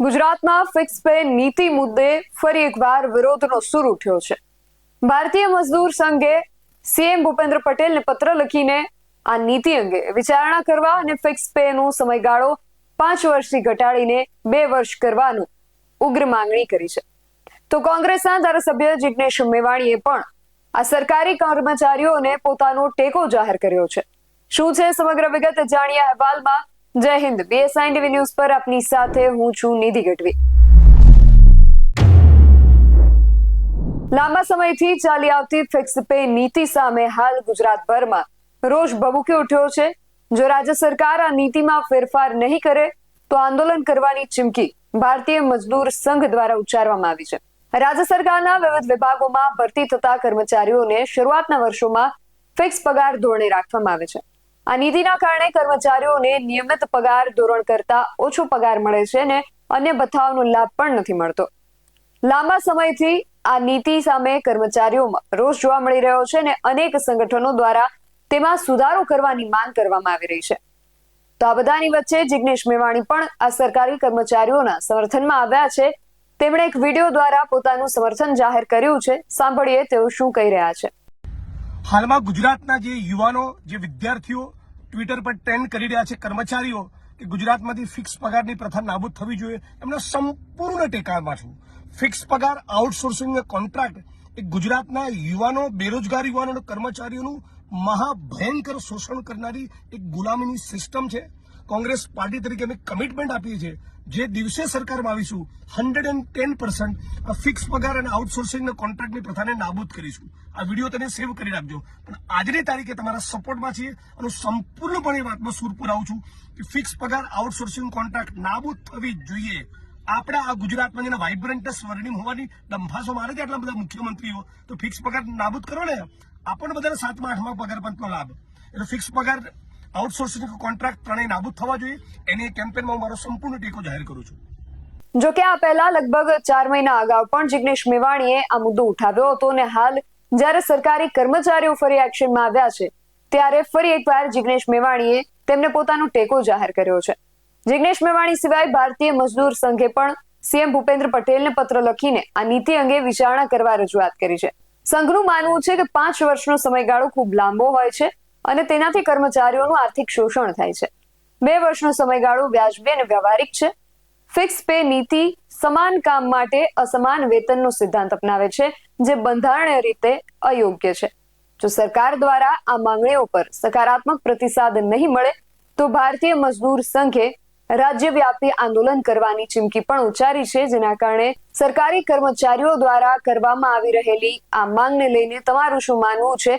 ગુજરાતમાં fix pay નીતિ મુદ્દે ફરી એકવાર વિરોધનો સૂર ઉઠ્યો છે. ભારતીય મજદૂર સંઘે સીએમ ભૂપેન્દ્ર પટેલને પત્ર લખીને આ નીતિ અંગે વિચારણા કરવા અને ફિક્સ પે નો સમયગાળો પાંચ વર્ષથી ઘટાડીને બે વર્ષ કરવાનું ઉગ્ર માંગણી કરી છે. તો કોંગ્રેસના ધારાસભ્ય જિજ્ઞેશ મેવાણીએ પણ આ સરકારી કર્મચારીઓને પોતાનો ટેકો જાહેર કર્યો છે. શું છે સમગ્ર વિગત? જાણીએ અહેવાલમાં જય હિન્દ. બીએસઆઈ ટીવી ન્યૂઝ પર આપની સાથે હું છું નિધિ ગઢવી. લાંબા સમયથી ચાલી આવતી ફિક્સ પે નીતિ સામે હાલ ગુજરાતભરમાં રોષ ભભૂકી ઉઠ્યો છે. જો રાજ્ય સરકાર આ નીતિમાં ફેરફાર નહીં કરે, તો આંદોલન કરવાની ચીમકી ભારતીય મજદૂર સંઘ દ્વારા ઉચ્ચારવામાં આવી છે. રાજ્ય સરકારના વિવિધ વિભાગોમાં ભરતી થતા કર્મચારીઓને શરૂઆતના વર્ષોમાં ફિક્સ પગાર ધોરણે રાખવામાં આવે છે. આ નીતિના કારણે કર્મચારીઓને નિયમિત પગાર ધોરણ કરતા ઓછો પગાર મળે છે અને અન્ય ભથ્થાઓનો લાભ પણ નથી મળતો. લાંબા સમયથી આ નીતિ સામે કર્મચારીઓમાં રોષ જોવા મળી રહ્યો છે અને અનેક સંગઠનો દ્વારા તેમાં સુધારો કરવાની માંગ કરવામાં આવી રહી છે. તો આ બધાની વચ્ચે જિગ્નેશ મેવાણી પણ આ સરકારી કર્મચારીઓના સમર્થનમાં આવ્યા છે. તેમણે એક વીડિયો દ્વારા પોતાનું સમર્થન જાહેર કર્યું છે. સાંભળીએ તેઓ શું કહી રહ્યા છે. હાલમાં ગુજરાતના જે યુવાનો, જે વિદ્યાર્થીઓ ટ્વિટર પર ટ્રેન્ડ કરી રહ્યા છે કર્મચારીઓ કે ગુજરાતમાંથી ફિક્સ પગારની પ્રથા નાબૂદ થવી જોઈએ. એમના સંપૂર્ણ ટેકામાં છું. ફિક્સ પગાર આઉટસોર્સિંગ કોન્ટ્રાક્ટ એ ગુજરાતના યુવાનો, બેરોજગાર યુવાનો કર્મચારીઓનું મહાભયંકર શોષણ કરનારી એક ગુલામીની સિસ્ટમ છે. કોંગ્રેસ પાર્ટી તરીકે અમે કમિટમેન્ટ આપીએ છીએ. જે દિવસે સરકારમાં આવીશું hundred and ten percent fix પગાર અને આઉટસોર્સિંગના કોન્ટ્રાક્ટની પ્રથાને નાબૂદ કરીશું. આ વીડિયો તમે સેવ કરી રાખજો. પણ આજની તારીખે તમારા સપોર્ટમાં છીએ અને સંપૂર્ણપણે વાતમાં સૂર પુરાવું છું કે ફિક્સ પગાર આઉટસોર્સિંગ કોન્ટ્રાક્ટ નાબૂદ થવી જોઈએ. આપણા આ ગુજરાતમાં જેના વાઇબ્રન્ટ સ્વર્ણિમ હોવાની ડંફાસો મારે છે આટલા બધા મુખ્યમંત્રીઓ, તો ફિક્સ પગાર નાબૂદ કરો ને. આપણને બધાને સાતમા, આઠમા પગાર પંચનો લાભ. એટલે ફિક્સ પગાર આઉટસોર્સિંગ કોન્ટ્રાક્ટ ત્રણેય નાબૂદ થવા જોઈએ. એની કેમ્પેનમાં હું મારો સંપૂર્ણ ટેકો જાહેર કરું છું. જો આ પહેલા લગભગ ચાર મહિના અગાઉ પણ જિગ્નેશ મેવાણીએ આ મુદ્દો ઉઠાવ્યો હતો અને હાલ જ્યારે સરકારી કર્મચારીઓ ફરી એક્શનમાં આવ્યા છે, ત્યારે ફરી એકવાર જિગ્નેશ મેવાણીએ તેમને પોતાનો ટેકો જાહેર કર્યો છે. જિગ્નેશ મેવાણી સિવાય ભારતીય મજદૂર સંઘે પણ સીએમ ભૂપેન્દ્ર પટેલને પત્ર લખીને આ નીતિ અંગે વિચારણા કરવા રજૂઆત કરી છે. સંઘનું માનવું છે કે પાંચ વર્ષનો સમયગાળો ખૂબ લાંબો હોય છે અને તેનાથી કર્મચારીઓનું આર્થિક શોષણ થાય છે. બે વર્ષનો સમયગાળો વ્યાજબી અને વ્યવહારિક છે. ફિક્સ પે નીતિ સમાન કામ માટે અસમાન વેતનનો સિદ્ધાંત અપનાવે છે, જે બંધારણીય રીતે અયોગ્ય છે. જો સરકાર દ્વારા આ માંગણીઓ પર સકારાત્મક પ્રતિસાદ નહીં મળે, તો ભારતીય મજદૂર સંઘે રાજ્યવ્યાપી આંદોલન કરવાની ચીમકી પણ ઉચ્ચારી છે, જેના કારણે સરકારી કર્મચારીઓ દ્વારા કરવામાં આવી રહેલી આ માંગને લઈને તમારું શું માનવું છે?